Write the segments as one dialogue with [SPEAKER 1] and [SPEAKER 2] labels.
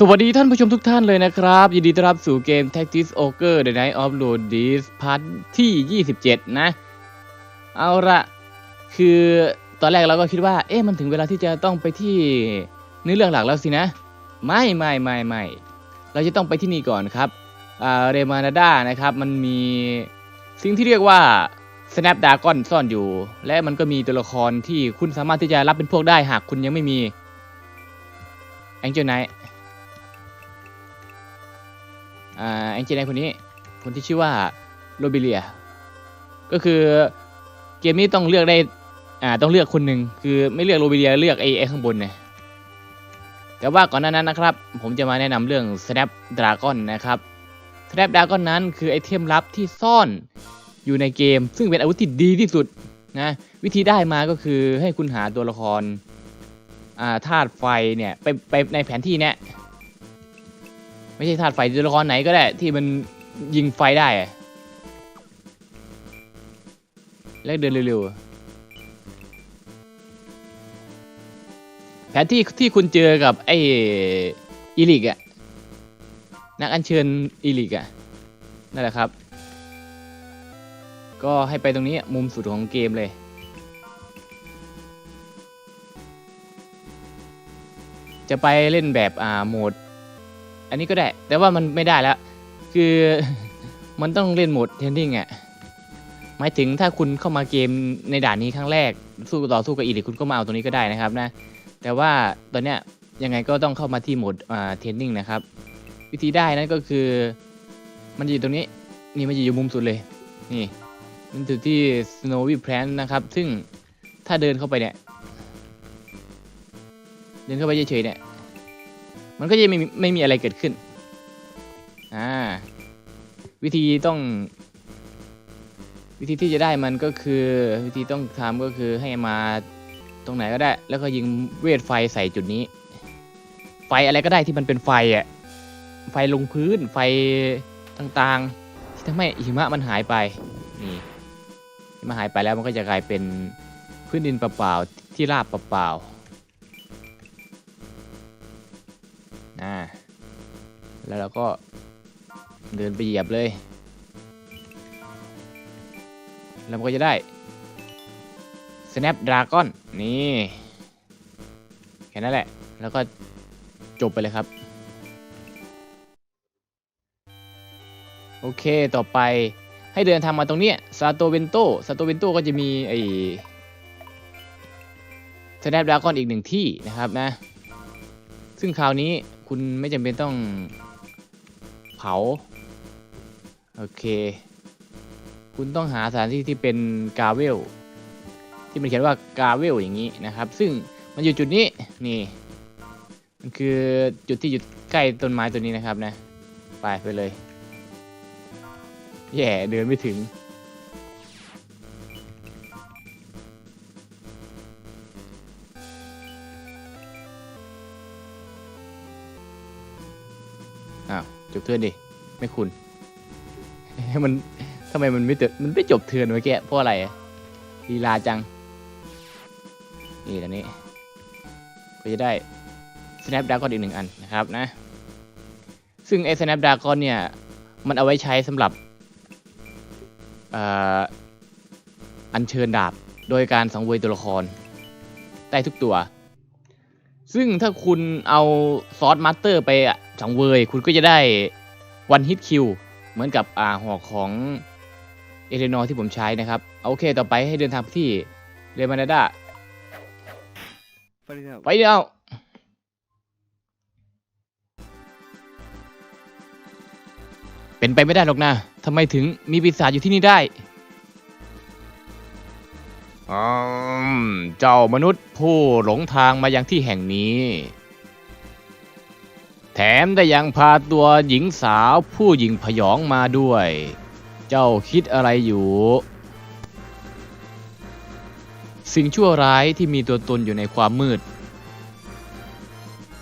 [SPEAKER 1] สวัสดีท่านผู้ชมทุกท่านเลยนะครับ ยินดีต้อนรับสู่เกม Tactics Ogre The Night of Lodis พาร์ทที่ 27 นะ เอาละคือตอนแรกเราก็คิดว่า เอ๊ะมันถึงเวลาที่จะต้องไปที่เนื้อเรื่องหลักแล้วสินะ ไม่ไม่ไม่ไม่เราจะต้องไปที่นี่ก่อนครับอาเรมานาดานะครับ มันมีสิ่งที่เรียกว่า Snapdragon ซ่อนอยู่ และมันก็มีตัวละครที่คุณสามารถที่จะรับเป็นพวกได้หากคุณยังไม่มี Angel Knight แองเจไนคนนี้คนที่ชื่อว่าโรบิเลีย ก็คือเกมนี้ต้องเลือกได้อ่าต้องเลือกคนหนึ่งคือไม่เลือกโรบิเลียเลือกไอ้ไอ้ข้างบนเนี่ยแต่ว่าก่อนหน้านั้นนะครับ ผมจะมาแนะนำเรื่อง Snap Dragon นะครับ Snap Dragon นั้นคือไอเทมลับที่ซ่อนอยู่ในเกม ซึ่งเป็นอาวุธที่ดีที่สุดนะวิธีได้มาก็คือให้คุณหาตัวละครอ่าธาตุไฟเนี่ยไปไปในแผนที่เนี่ย ไม่ใช่ธาตุไฟตัวละครไหนก็ได้ ที่มันยิงไฟได้อะแล้วเดินเร็วๆแผนที่ที่คุณเจอกับไอ้อีลิกอะนักอัญเชิญอีลิกอะนั่นแหละครับ ก็ให้ไปตรงนี้มุมสุดของเกมเลยจะไปเล่นแบบอ่าโหมด นนี้ก็ได้ แต่ว่ามันไม่ได้แล้ว คือมันต้องเล่นโหมดเทนนิ่งอะหมายถึงถ้าคุณเข้ามาเกมในด่านนี้ครั้งแรก สู้ต่อสู้กับอีลิคุณก็มาเอาตรงนี้ก็ได้นะครับนะ แต่ว่าตอนเนี้ยยังไงก็ต้องเข้ามาที่โหมดอ่าเทนนิ่งนะครับ วิธีได้นั่นก็คือ มันจะอยู่ตรงนี้ นี่มันจะอยู่มุมสุดเลย นี่ มันอยู่ที่ Snowy Plant นะครับ ซึ่งถ้าเดินเข้าไปเนี่ย เดินเข้าไปเฉยๆเนี่ย มันก็จะไม่ไม่มีอะไรเกิดขึ้น อ่า วิธีต้อง วิธีที่จะได้มันก็คือ วิธีต้องทำก็คือให้มาตรงไหนก็ได้ แล้วก็ยิงเวทไฟใส่จุดนี้ ไฟอะไรก็ได้ที่มันเป็นไฟอะ ไฟลงพื้นไฟต่างๆ ที่ทำให้หิมะมันหายไป นี่หิมะหายไปแล้วมันก็จะกลายเป็นพื้นดินเปล่าๆที่ราบเปล่าๆ อ่าแล้วเราก็เดินไปเหยียบเลย แล้วก็จะได้ Snap Dragon นี่แค่นั้นแหละ แล้วก็จบไปเลยครับ โอเคต่อไปให้เดินทางมาตรงเนี้ซาโตเวนโตซาโตเวนโตก็จะมีไอ้ Snap Dragon อีกหนึ่งที่นะครับนะ ซึ่งคราวนี้ คุณไม่จำเป็นต้องเผา โอเค คุณต้องหาสถานที่ที่เป็นกาเวล ที่มันเขียนว่ากาเวลอย่างนี้นะครับ ซึ่งมันอยู่จุดนี้นี่ มันคือจุดที่อยู่ใกล้ต้นไม้ตัวนี้นะครับนะ ไปไปเลย แย่เดินไม่ถึง จบเทือนดิ ไม่คุณ มันทำไมมันไม่จบมันไม่จบเทือนเมื่อกี้เพราะอะไรลีลาจัง นี่ตอนนี้ ก็จะได้ Snapdragon อีกหนึ่งอันนะครับนะ ซึ่งไอ้ Snapdragon เนี่ย มันเอาไว้ใช้สำหรับอัญเชิญดาบ โดยการสังเวยตัวละคร ได้ทุกตัว ซึ่งถ้าคุณเอาซอสมาสเตอร์ไปอะสังเวย คุณก็จะได้วันฮิตคิวเหมือนกับอ่าหอกของเอเลนอร์ที่ผมใช้นะครับเอาโอเคต่อไปให้เดินทางไปที่เรมานาดา
[SPEAKER 2] ไปเลยครับ
[SPEAKER 1] ไปเดียวเป็นไปไม่ได้หรอกนะทำไมถึงมีปีศาจอยู่ที่นี่ได้อืม เจ้ามนุษย์ผู้หลงทางมายังที่แห่งนี้ แถมได้ยังพาตัวหญิงสาวผู้หญิงพยองมาด้วย เจ้าคิดอะไรอยู่ สิ่งชั่วร้ายที่มีตัวตนอยู่ในความมืด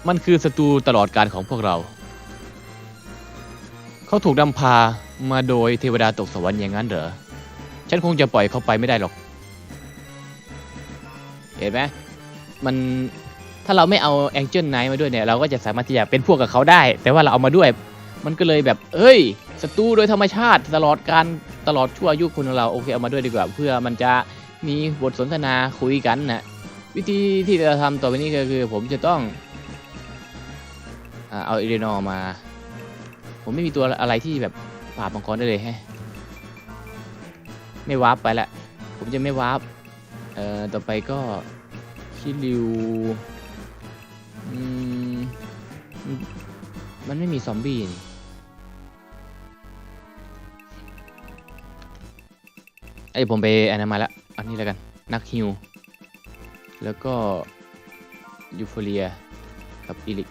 [SPEAKER 1] มันคือศัตรูตลอดการของพวกเรา เขาถูกนำพามาโดยเทวดาตกสวรรค์อย่างนั้นเหรอ ฉันคงจะปล่อยเขาไปไม่ได้หรอก เห็นไหมมันถ้าเราไม่เอาแองเจิลไนท์มาด้วยเนี่ยเราก็จะสามารถที่จะเป็นพวกกับเขาได้ แต่ว่าเราเอามาด้วย มันก็เลยแบบเอ้ยศัตรูโดยธรรมชาติตลอดการตลอดชั่วอายุคนของเราโอเคเอามาด้วยดีกว่า เพื่อมันจะมีบทสนทนาคุยกันนะวิธีที่จะทำต่อไปนี้ก็คือ ผมจะต้องอเอาเอเดนอร์มา ผมไม่มีตัวอะไรที่แบบปราบมังกรได้เลยแฮะไม่วาร์ปไปละผมจะไม่วาร์ป เอ่อต่อไปก็คิริวอืมมันไม่มีซอมบี้นี่ไอผมไปอันนั้นมาละอันนี้แล้วกัน นักฮิว แล้วก็ยูโฟเรียกับอีลิก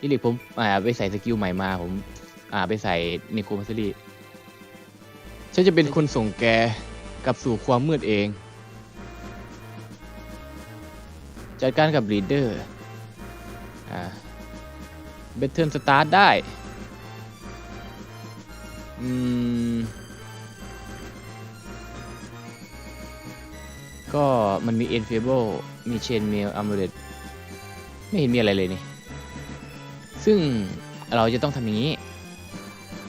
[SPEAKER 1] อีลิกผมอ่าไปใส่สกิลใหม่มาผม อ่าไปใส่นิโคมัสลีฉันจะเป็นคนส่งแก กลับสู่ความมืดเอง จัดการกับลีดเดอร์เบทเทิลสตาร์ทได้ก็มันมี e n f a b l e มี Chain Mail Amulet ไม่เห็นมีอะไรเลยนี่ ซึ่งเราจะต้องทำอย่างนี้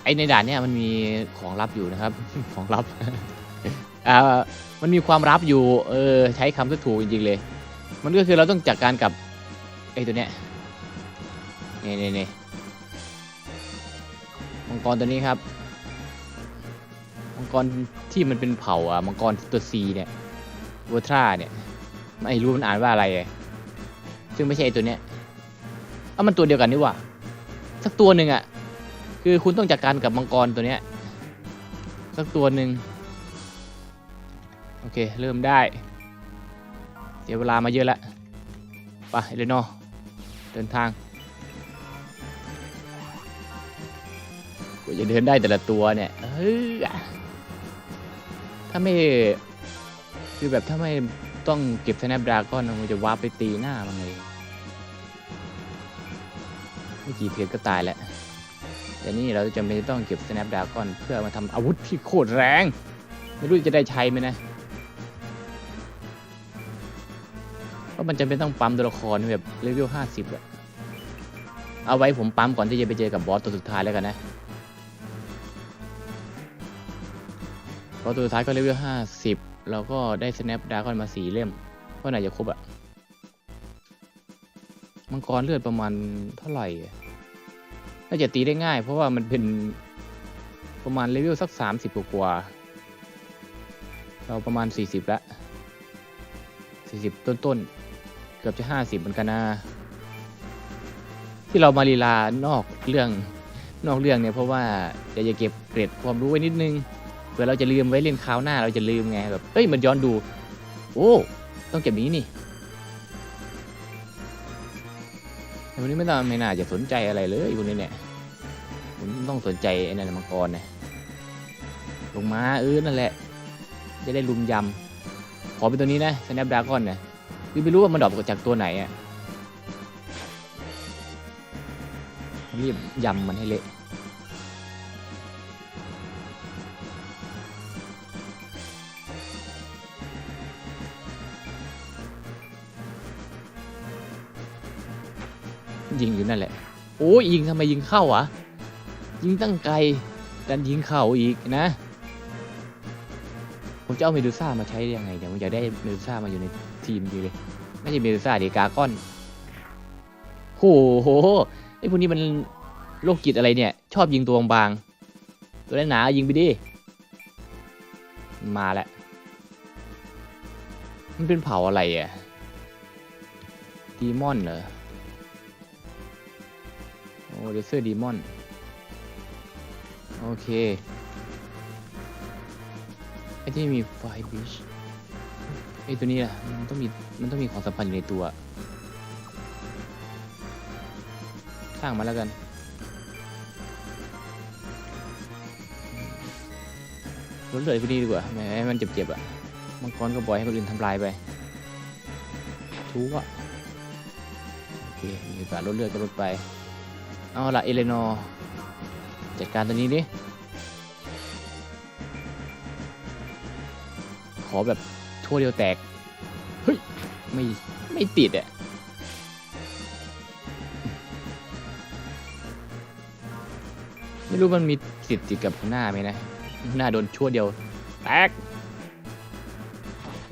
[SPEAKER 1] ไอในด่านเนี่ยมันมีของลับอยู่นะครับ ของลับ อ่ามันมีความลับอยู่ เออ ใช้คำที่ถูกจริงๆเลย มันก็คือเราต้องจัดการกับไอ้ตัวเนี้ยนี่นี่นี่มังกรตัวนี้ครับ มังกรที่มันเป็นเผ่าอะ มังกรตัวซีเนี่ยวัวทราเนี่ย ไม่รู้มันอ่านว่าอะไร ซึ่งไม่ใช่ไอ้ตัวเนี้ยเอ้ามันตัวเดียวกันนี่ว่า สักตัวหนึ่งอะ คือคุณต้องจัดการกับมังกรตัวเนี้ย สักตัวหนึ่ง โอเค เริ่มได้ เสียเวลามาเยอะแล้วไปเอเลนอร์เดินทางกูจะเดินได้แต่ละตัวเนี่ยเฮ้ยถ้าไม่คือแบบถ้าไม่ต้องเก็บ Snapdragon มันจะวาร์ปไปตีหน้ามันเลยไม่กี่เพจก็ตายแล้วแต่นี่เราจะไม่ต้องเก็บ Snapdragon เพื่อมาทำอาวุธที่โคตรแรง ไม่รู้จะได้ใช้ไหมนะ เพรามันจะเป็นต้องปั๊มตัวละครแบบเลเวลห้าสิบอะเอาไว้ผมปั๊มก่อนที่จะไปเจอกับบอสตัวสุดท้ายแล้วกันนะบอสตัวสุดท้ายก็เลเวลห้าสิบเราก็ได้ snap d r a g o n มาสี่เล่มก็น่าจะครบอะมังกรเลือดประมาณเท่าไหร่น่าจะตีได้ง่าย เพราะว่ามันเป็นประมาณเลเวลสักสามสิบกว่า เราประมาณสี่สิบละสี่สิบต้นๆ เกือบจะห้าสิบเหมือนกันนะ ที่เรามาลีลานอกเรื่องนอกเรื่องเนี่ยเพราะว่าอยากจะเก็บเกร็ดความรู้ไว้นิดนึงเผื่อเราจะลืมไว้เล่นคราวหน้าเราจะลืมไงแบบเอ้ยมันย้อนดู โอ้ต้องเก็บนี้นี่แต่วันนี้ไม่ต้องไม่น่าจะสนใจอะไรเลยพวกนี้เนี่ยผมต้องสนใจไอ้นั่นมังกรเนี่ยลงมาเออนั่นแหละ จะได้ลุมยำขอเป็นตัวนี้นะ Snapdragon เนี่ย คือไม่รู้ว่ามันดรอปจากตัวไหนอะรีบยำมันให้เละยิงอยู่นั่นแหละ โอ้ยิงทำไมยิงเข้าอะยิงตั้งไกลดันยิงเข้าอีกนะ ผมจะเอาเมดูซ่ามาใช้ยังไงเดี๋ยวผมอยากได้เมดูซ่ามาอยู่ในทีมดีเลยไม่ใช่เมดูซ่าดีกาก้อนโอ้โหไอพวกนี้มันโรคจิตอะไรเนี่ย ชอบยิงตัวบางๆตัวหนาๆยิงไปดิมาแล้วมันเป็นเผาอะไรอะดีมอนเหรอโอ้เดเซอร์ดีมอน โอเค ที่มีไฟบิชไอตัวนี้ล่ะ มันต้องมี มันต้องมีของสำคัญอยู่ในตัวข้างมาแล้วกันลดเลือพอดีดีกว่าไม่ให้มันเจ็บๆอะ มังกรก็ปล่อยให้คนอื่นทำลายไปทุกอะโอเค มีโอกาสลดเลือดก็ลดไป เอาละเอเลนอร์จัดการตัวนี้ดิ ขอแบบทั่วเดียวแตก เฮ้ย ไม่ไม่ติดอะไม่รู้มันมีติดติดกับหน้าไหมนะ หน้าโดนชั่วเดียว แตก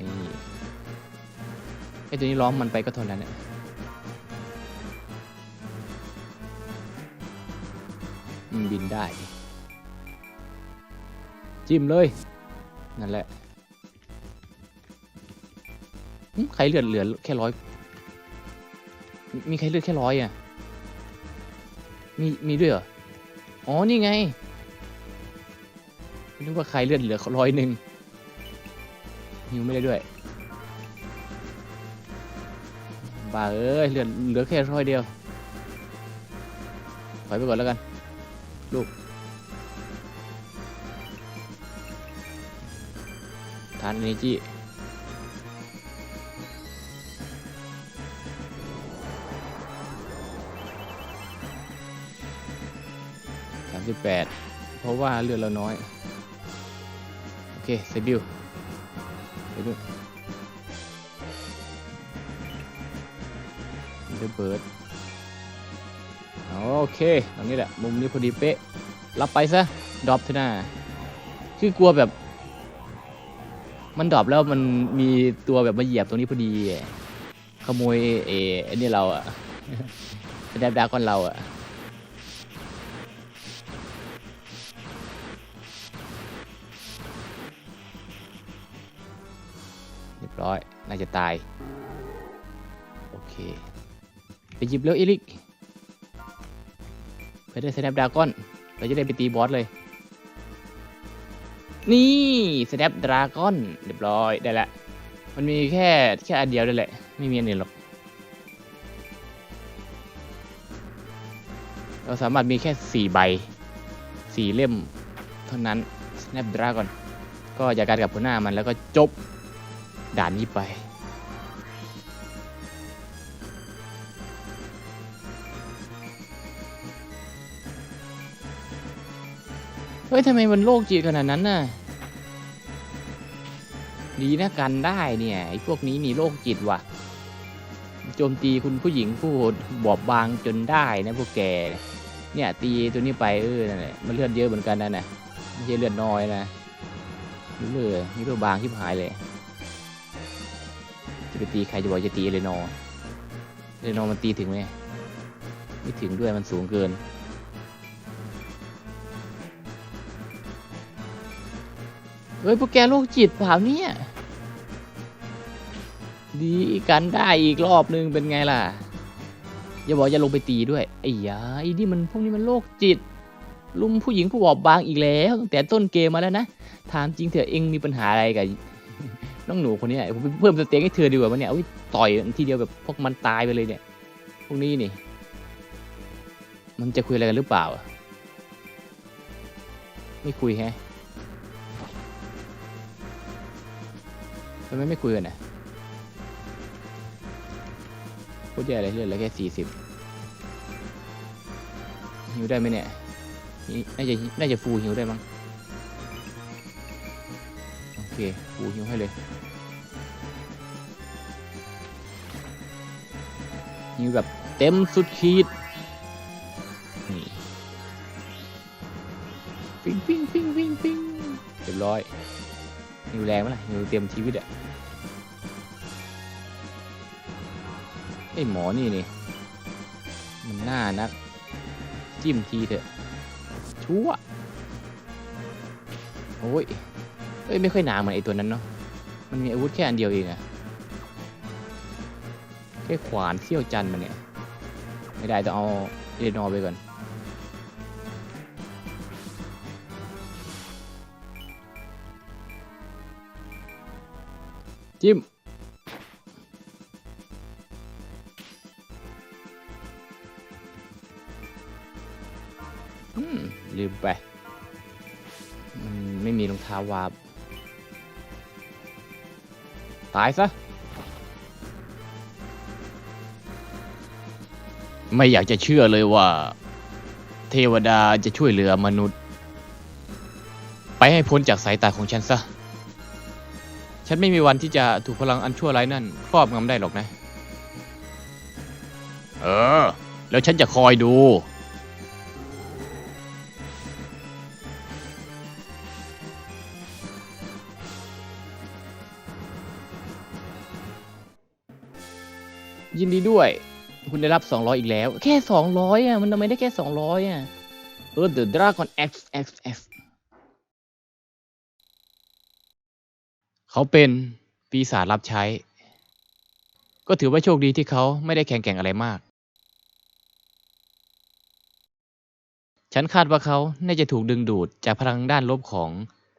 [SPEAKER 1] นี่ไอตัวนี้ล้อมมันไปก็ทนแล้วเนี่ยบินได้ จิ้มเลย นั่นแหละ ใครเลือดเหลือแค่ร้อยมีใครเลือดแค่ร้อยอะ มีมีด้วยเหรอ อ๋อ นี่ไงนึกว่าใครเลือดเหลือร้อยหนึ่งหิวไม่ได้ด้วยบ้าเอ้ยเหลือเหลือแค่ร้อยเดียว ถอยไปก่อนแล้วกัน ลูก ทานเอเนจี สามสิบแปดเพราะว่าเลือดเราน้อย โอเคเซบิวเซบิวเดอะเบิร์ดโอเคตรงนี้แหละ มุมนี้พอดีเป๊ะ รับไปซะ ดรอปเถอะนะคือกลัวแบบ มันดรอปแล้วมันมีตัวแบบมาเหยียบตรงนี้พอดี ขโมยเอไอนี่เราอะแดบดากอนเราอะ จะตาย โอเค ไปหยิบแล้วเอลิกเพื่อได้สแนปดากอนเราจะได้ไปตีบอสเลย นี่สแนปดราก้อนเรียบร้อยได้ละ มันมีแค่แค่อันเดียวนั่นแหละ ไม่มีอันอื่นหรอก เราสามารถมีแค่สี่ใบสี่เล่ม เท่านั้น Snapdragon ก็จัดการกับหัวหน้ามันแล้วก็จบด่านนี้ไป เฮ้ยทำไมมันโลกจิตขนาดนั้นน่ะ ดีนะกันได้เนี่ยไอ้พวกนี้มีโรคจิตว่ะ โจมตีคุณผู้หญิงผู้บอบบางจนได้นะพวกแก เนี่ยตีตัวนี้ไปเออนั่นแหละมันเลือดเยอะเหมือนกันนะน่ะไม่ใช่เลือดน้อยนะนี่เลยนี่เลือดบางที่หายเลย จะไปตีใครจะบอกจะตีเลนอเลนอมันตีถึงไหมไม่ถึงด้วยมันสูงเกิน เฮ้ยพวกแกโรคจิตเปล่าเนี่ย ดีกันได้อีกรอบนึงเป็นไงล่ะ อย่าบอกจะลงไปตีด้วย ไอ้ยาไอ้นี่มันพวกนี้มันโรคจิต ลุมผู้หญิงผู้บอบบางอีกแล้วตั้งแต่ต้นเกมมาแล้วนะ ถามจริงเถอะเองมีปัญหาอะไรกับน้องหนูคนนี้ผมเพิ่มสเต็กให้เธอดีกว่ามันเนี่ยอุ้ยต่อยทีเดียวแบบพวกมันตายไปเลยเนี่ย พวกนี้นี่ มันจะคุยอะไรกันหรือเปล่า ไม่คุยแฮะ ทำไมไม่คุยกันนะพูดแย่อะไรเลือดเหลือแค่สี่สิบหิวได้ไหมเนี่ยนี่น่าจะน่าจะฟูหิวได้มั้งโอเคฟูหิวให้เลยหิวแบบเต็มสุดขีดนี่ปิ้งปิ้งปิ้งปิ้งปิ้งเรียบร้อย หิวแรงไหมล่ะหิวเตรียมชีวิตอะไอหมอนี่นี่มันน่านัก จิ้มทีเถอะ ชั่ว โอ้ย เอ้ย ไม่ค่อยหนาเหมือนไอตัวนั้นเนาะ มันมีอาวุธแค่อันเดียวเองอะแค่ขวานเสี้ยวจันมันเนี่ย ไม่ได้ต้องเอาเอเลนอไปก่อน จิ้ม ลืมไป มันไม่มีรองเท้าวาบ ตายซะ ไม่อยากจะเชื่อเลยว่า เทวดาจะช่วยเหลือมนุษย์ ไปให้พ้นจากสายตาของฉันซะ ฉันไม่มีวันที่จะถูกพลังอันชั่วร้ายนั่นครอบงำได้หรอกนะ เออ แล้วฉันจะคอยดู ยินดีด้วย คุณได้รับ 200 อีกแล้ว แค่ 200 อะ มันทำไมได้แค่ 200 อะ เออ The Dragon X X X เขาเป็นปีศาจรับใช้ ก็ถือว่าโชคดีที่เขาไม่ได้แข่งแข่งอะไรมาก ฉันคาดว่าเขาน่าจะถูกดึงดูดจากพลังด้านลบของ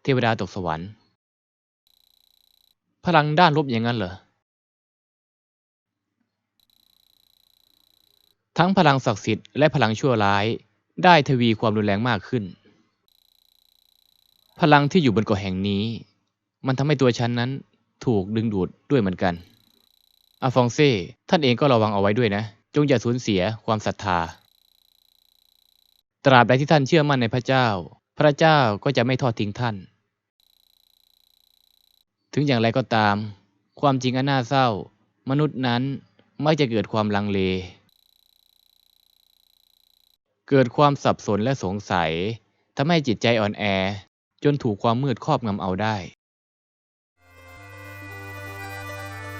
[SPEAKER 1] เทวดาตกสวรรค์ พลังด้านลบอย่างนั้นเหรอ ทั้งพลังศักดิ์สิทธิ์และพลังชั่วร้ายได้ทวีความรุนแรงมากขึ้น พลังที่อยู่บนเกาะแห่งนี้ มันทำให้ตัวฉันนั้นถูกดึงดูดด้วยเหมือนกันอาฟองเซ่ท่านเองก็ระวังเอาไว้ด้วยนะ จงอย่าสูญเสียความศรัทธา ตราบใดที่ท่านเชื่อมั่นในพระเจ้า พระเจ้าก็จะไม่ทอดทิ้งท่าน ถึงอย่างไรก็ตาม ความจริงอันน่าเศร้า มนุษย์นั้นมักจะเกิดความลังเล เกิดความสับสนและสงสัยทำให้จิตใจอ่อนแอ จนถูกความมืดครอบงำเอาได้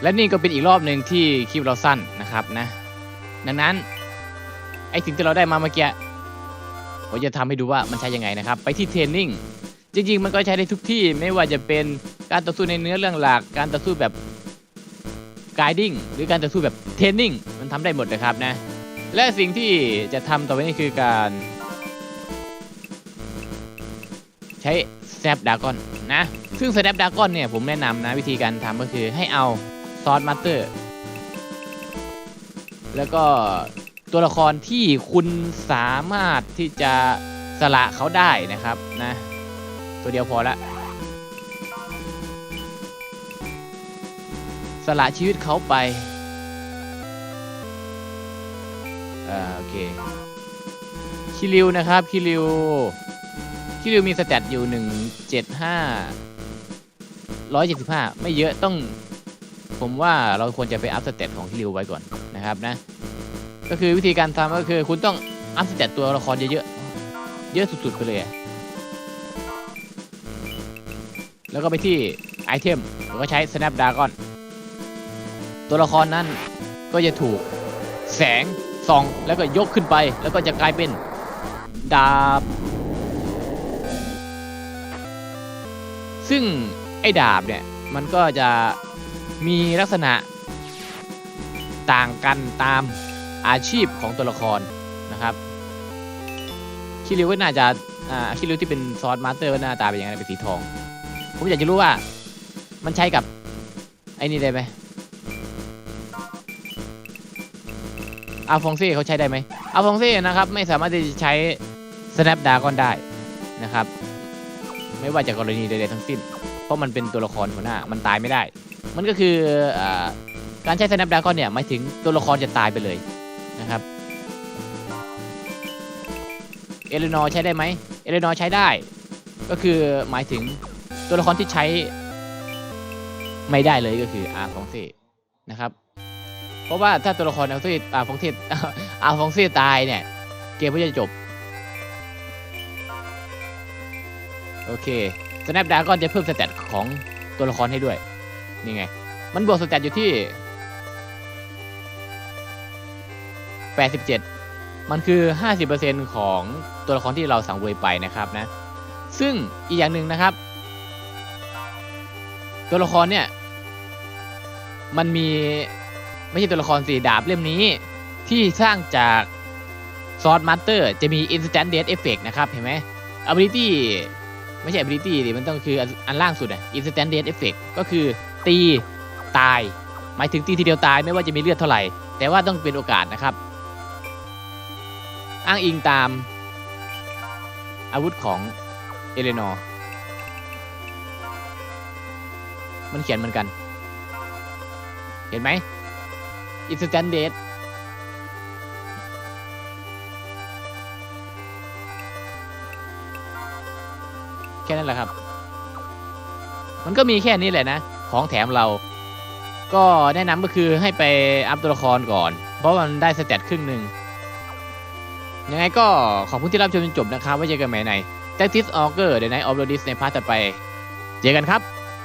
[SPEAKER 1] และนี่ก็เป็นอีกรอบหนึ่งที่คลิปเราสั้นนะครับนะ ดังนั้นไอสิ่งที่เราได้มาเมื่อกี้ผมจะทำให้ดูว่ามันใช้ยังไงนะครับ ไปที่เทรนนิ่งจริงๆ มันก็ใช้ได้ทุกที่ไม่ว่าจะเป็นการต่อสู้ในเนื้อเรื่องหลัก การต่อสู้แบบก i ดิ้งหรือการต่อสู้แบบเทรนนิ่งมันทำได้หมดนะครับนะ และสิ่งที่จะทำต่อไปนี้คือการ ใช้แซปดากอนนะ ซึ่ง Snap Dragon เนี่ยผมแนะนำนะวิธีการทำก็คือให้เอา ซอสมาสเตอร์ แล้วก็ตัวละครที่คุณสามารถที่จะสละเขาได้นะครับนะ ตัวเดียวพอละ สละชีวิตเขาไปอ่าโอเคคิริวนะครับคิริวคิริวมีสแตทอยู่หนึ่งเจ็ดห้าร้อยเจ็ดสิบห้าไม่เยอะต้อง ผมว่าเราควรจะไปอัพสเตตของคิริวไว้ก่อนนะครับนะ ก็คือวิธีการทำก็คือคุณต้องอัพสเตตตัวละครเยอะๆ เยอะสุดๆไปเลย แล้วก็ไปที่ไอเทมแล้วก็ใช้ Snap Dragon ตัวละครนั้นก็จะถูกแสงส่องแล้วก็ยกขึ้นไป แล้วก็จะกลายเป็นดาบ ซึ่งไอ้ดาบเนี่ย มันก็จะ มีลักษณะต่างกันตามอาชีพของตัวละครนะครับคิริวก็น่าจะอ่าคิริวที่เป็นซอสมาสเตอร์ก็หน้าตาเป็นย่างไรเป็นสีทอง ผมอยากจะรู้ว่ามันใช้กับไอ้นี่ได้ไหมอาฟองเซ่เขาใช้ได้ไหมอาฟองเซ่นะครับไม่สามารถที่จะใช้ snap dragon ได้นะครับ ไม่ว่าจากกรณีใดๆทั้งสิ้น เพราะมันเป็นตัวละครหัวหน้ามันตายไม่ได้ มันก็คืออการใช้ snap dragon เนี่ยหมายถึงตัวละครจะตายไปเลยนะครับเอเลนอร์ใช้ได้ไหมเอเลนอร์ใช้ได้ ก็คือหมายถึงตัวละครที่ใช้ไม่ได้เลยก็คืออาฟองเซ่นะครับ เพราะว่าถ้าตัวละครอาฟองเซ่อาฟองเซ่อาฟองเซ่ตายเนี่ย เกมก็จะจบ โอเค Snap Dragon จะเพิ่มสเตตของตัวละครให้ด้วย นี่ไง มันบวกสเตตอยู่ที่ 87 มันคือ 50%ของตัวละครที่เราสังเวยไปนะครับนะ ซึ่งอีกอย่างหนึ่งนะครับ ตัวละครเนี่ย มันมีไม่ใช่ตัวละครสีดาบเล่มนี้ ที่สร้างจากซอสมาสเตอร์จะมี Instant Death Effect นะครับ เห็นไหม Ability ไม่ใช่ ability ดิมันต้องคืออันอันล่างสุดอะ instant death effect ก็คือ ตีตาย หมายถึงตีทีเดียวตายไม่ว่าจะมีเลือดเท่าไหร่ แต่ว่าต้องเป็นโอกาสนะครับ อ้างอิงตาม อาวุธของเอเลนอร์มันเขียนเหมือนกัน เห็นไหม instant death แค่นั้นแหละครับ มันก็มีแค่นี้แหละนะ ของแถมเรา ก็แนะนำก็คือให้ไปอัพตัวละครก่อน เพราะมันได้สเตตครึ่งหนึ่งยังไงก็ขอบคุณที่รับชมจนจบนะครับไว้เจอกันใหม่ใน Tactics Auger The Night of the Dis ในพาร์ทต่อไป เจอกันครับ